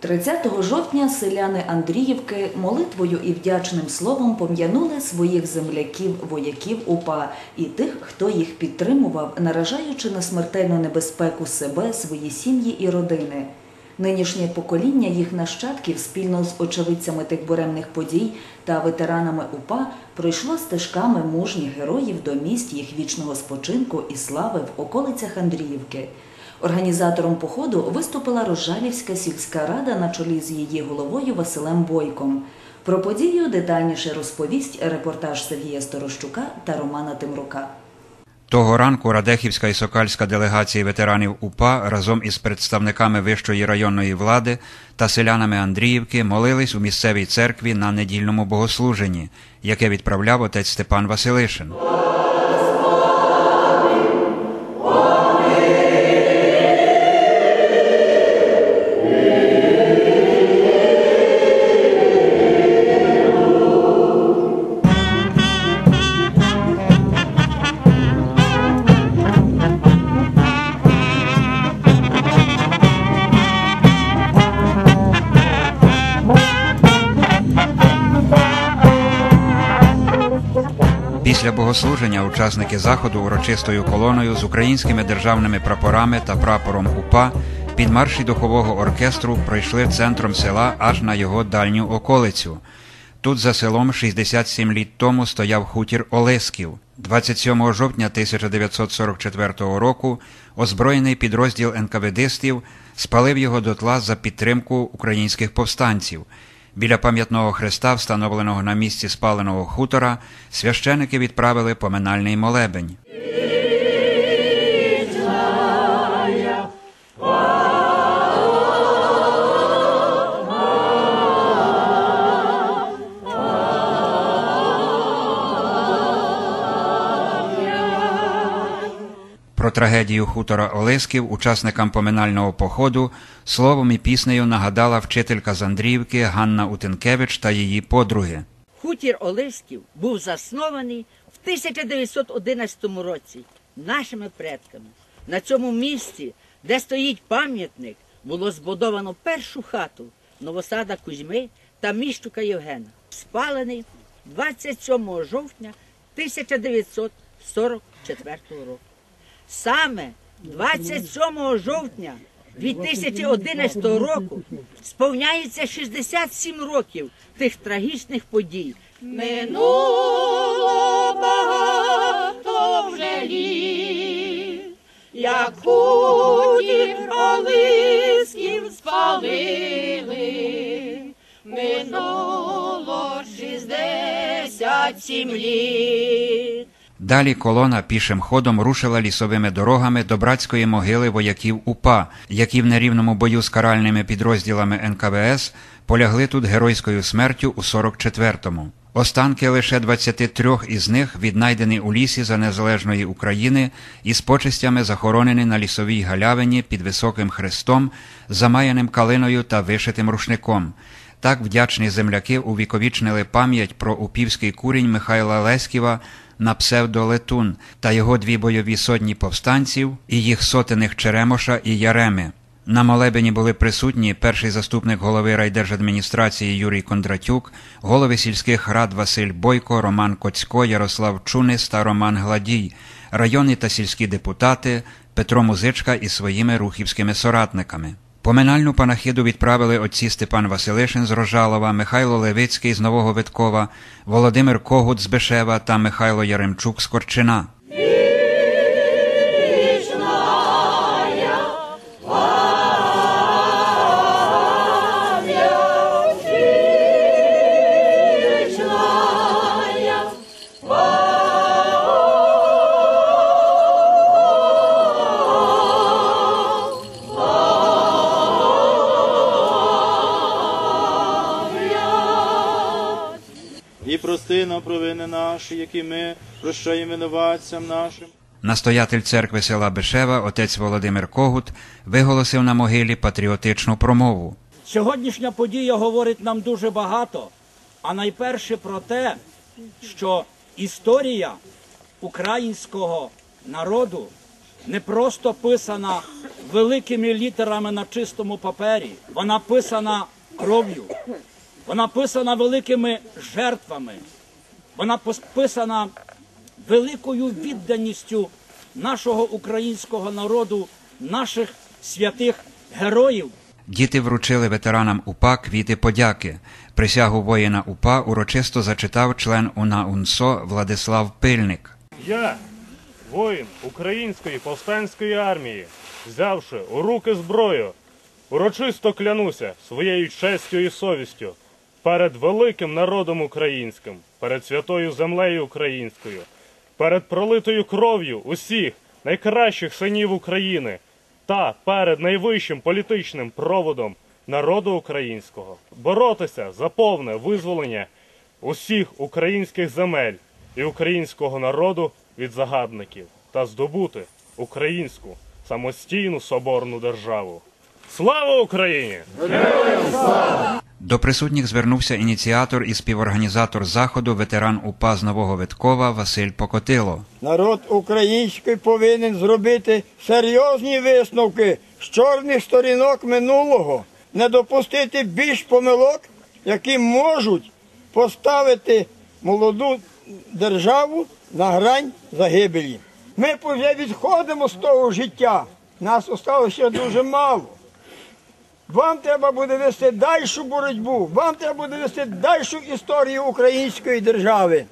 30 жовтня селяни Андріївки молитвою і вдячним словом пом'янули своїх земляків, вояків УПА і тих, хто їх підтримував, наражаючи на смертельну небезпеку себе, свої сім'ї і родини. Нинішнє покоління їх нащадків спільно з очевидцями тих буремних подій та ветеранами УПА пройшло стежками мужніх героїв до місць їх вічного спочинку і слави в околицях Андріївки. Організатором походу виступила Рожалівська сільська рада на чолі з її головою Василем Бойком. Про подію детальніше розповість репортаж Сергія Сторощука та Романа Тимрука. Того ранку Радехівська і Сокальська делегації ветеранів УПА разом із представниками вищої районної влади та селянами Андріївки молились у місцевій церкві на недільному богослуженні, яке відправляв отець Степан Василишин. Після богослуження учасники заходу урочистою колоною з українськими державними прапорами та прапором УПА під марші духового оркестру пройшли центром села аж на його дальню околицю. Тут за селом 67 літ тому стояв хутір Олесків. 27 жовтня 1944 року озброєний підрозділ НКВДстів спалив його дотла за підтримку українських повстанців. Біля пам'ятного хреста, встановленого на місці спаленого хутора, священики відправили поминальний молебень. Про трагедію хутора Олесків учасникам поминального походу словом і піснею нагадала вчителька з Андріївки Ганна Утенкевич та її подруги. Хутір Олевськів був заснований в 1911 році нашими предками. На цьому місці, де стоїть пам'ятник, було збудовано першу хату Новосада Кузьми та Міщука Євгена, спалений 27 жовтня 1944 року. Саме 27 жовтня 2011 року сповняється 67 років тих трагічних подій. Минуло багато вже літ, як хутір Олисків спалили, минуло шістдесят сім літ. Далі колона пішим ходом рушила лісовими дорогами до братської могили вояків УПА, які в нерівному бою з каральними підрозділами НКВС полягли тут геройською смертю у 44-му. Останки лише 23 із них віднайдені у лісі за незалежної України і з почестями захоронені на лісовій галявині під високим хрестом, замаяним калиною та вишитим рушником. Так вдячні земляки увіковічнили пам'ять про упівський курінь Михайла Леськіва на псевдолетун та його дві бойові сотні повстанців і їх сотених Черемоша і Яреми. На молебені були присутні перший заступник голови райдержадміністрації Юрій Кондратюк, голови сільських рад Василь Бойко, Роман Коцько, Ярослав Чунис та Роман Гладій, районні та сільські депутати, Петро Музичка із своїми рухівськими соратниками. Поминальну панахиду відправили отці Степан Василишин з Рожалова, Михайло Левицький з Нового Виткова, Володимир Когут з Бешева та Михайло Яремчук з Корчина. Нам провини наші, які ми прощаємо винуватцям нашим. Настоятель церкви села Бешева, отець Володимир Когут, виголосив на могилі патріотичну промову. Сьогоднішня подія говорить нам дуже багато, а найперше про те, що історія українського народу не просто писана великими літерами на чистому папері, вона писана кров'ю, вона писана великими жертвами, вона пос- писана великою відданістю нашого українського народу, наших святих героїв. Діти вручили ветеранам УПА квіти подяки. Присягу воїна УПА урочисто зачитав член УНА УНСО Владислав Пильник. Я, воїн Української повстанської армії, взявши у руки зброю, урочисто клянуся своєю честю і совістю перед великим народом українським, перед святою землею українською, перед пролитою кров'ю усіх найкращих синів України та перед найвищим політичним проводом народу українського боротися за повне визволення усіх українських земель і українського народу від загарбників та здобути українську самостійну соборну державу. Слава Україні! До присутніх звернувся ініціатор і співорганізатор заходу ветеран УПА з Нового Виткова Василь Покотило. Народ український повинен зробити серйозні висновки з чорних сторінок минулого, не допустити більш помилок, які можуть поставити молоду державу на грань загибелі. Ми вже відходимо з того життя. Нас осталося дуже мало. Вам треба буде вести дальшу боротьбу, вам треба буде вести дальшу історію української держави.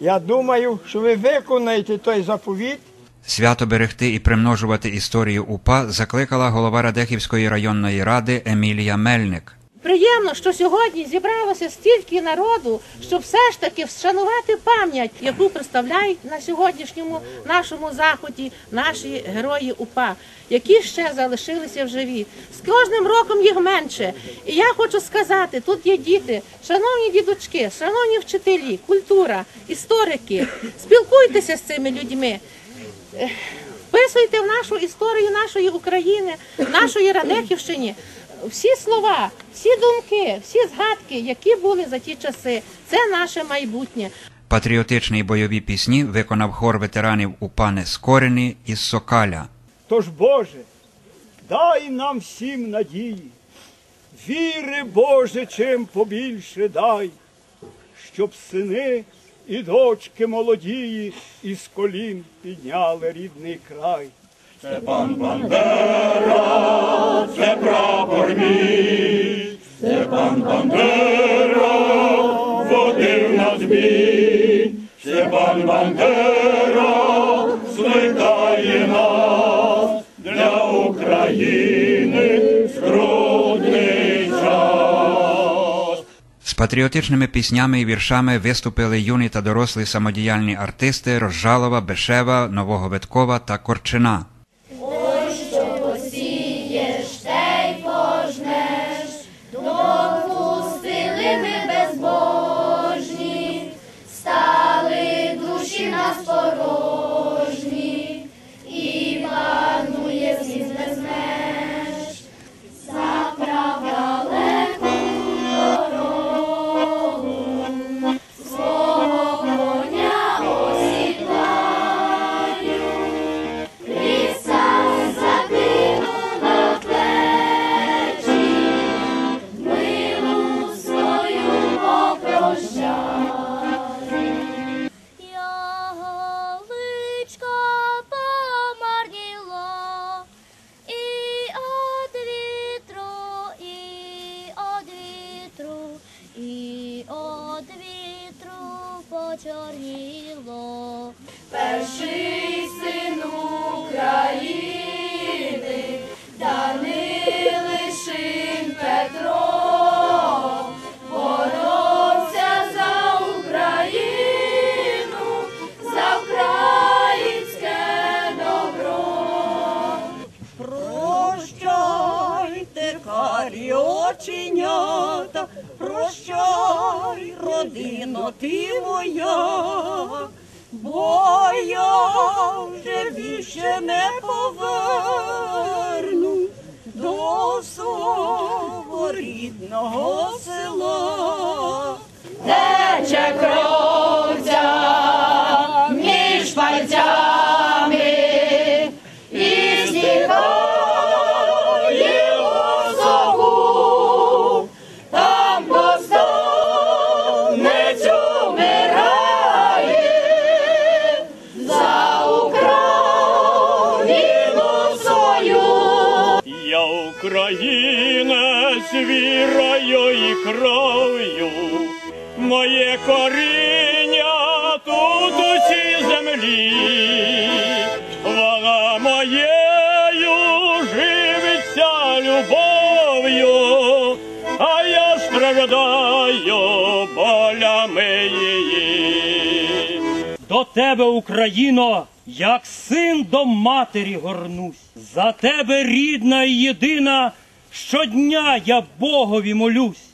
Я думаю, що ви виконаєте той заповіт. Свято берегти і примножувати історію УПА закликала голова Радехівської районної ради Емілія Мельник. Приємно, що сьогодні зібралося стільки народу, щоб все ж таки вшанувати пам'ять, яку представляють на сьогоднішньому нашому заході наші герої УПА, які ще залишилися в живі. З кожним роком їх менше. І я хочу сказати: тут є діти, шановні дідочки, шановні вчителі, культура, історики. Спілкуйтеся з цими людьми. Вписуйте в нашу історію нашої України, нашої Радехівщини всі слова, всі думки, всі згадки, які були за ті часи. Це наше майбутнє. Патріотичні й бойові пісні виконав хор ветеранів УПА Нескорені із Сокаля. Тож, Боже, дай нам всім надії, віри, Боже, чим побільше дай, щоб сини і дочки молодії із колін підняли рідний край. Водив нас бій, Степан Бандера скликає нас для України скрутний час. З патріотичними піснями і віршами виступили юні та дорослі самодіяльні артисти Розжалова, Бешева, Нового Виткова та Корчина. Почорніло. Перший син України, Данилишин Петро, боровся за Україну, за українське добро. Прощайте, карі оченята, прощай, родино ти моя, вірою і кров'ю, моє коріння тут у цій землі, вона моєю живиться любов'ю, а я страждаю болями її. До тебе, Україно, як син до матері горнусь. За тебе, рідна і єдина, щодня я Богові молюсь,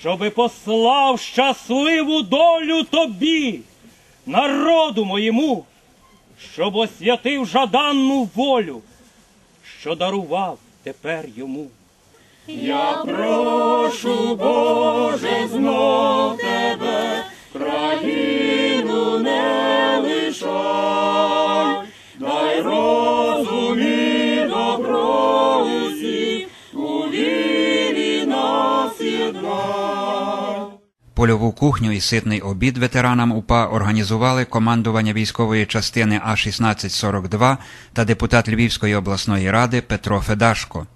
щоби послав щасливу долю тобі, народу моєму, щоб освятив жаданну волю, що дарував тепер йому. Я прошу, Боже, знов тебе, країну Польову кухню і ситний обід ветеранам УПА організували командування військової частини А-1642 та депутат Львівської обласної ради Петро Федашко.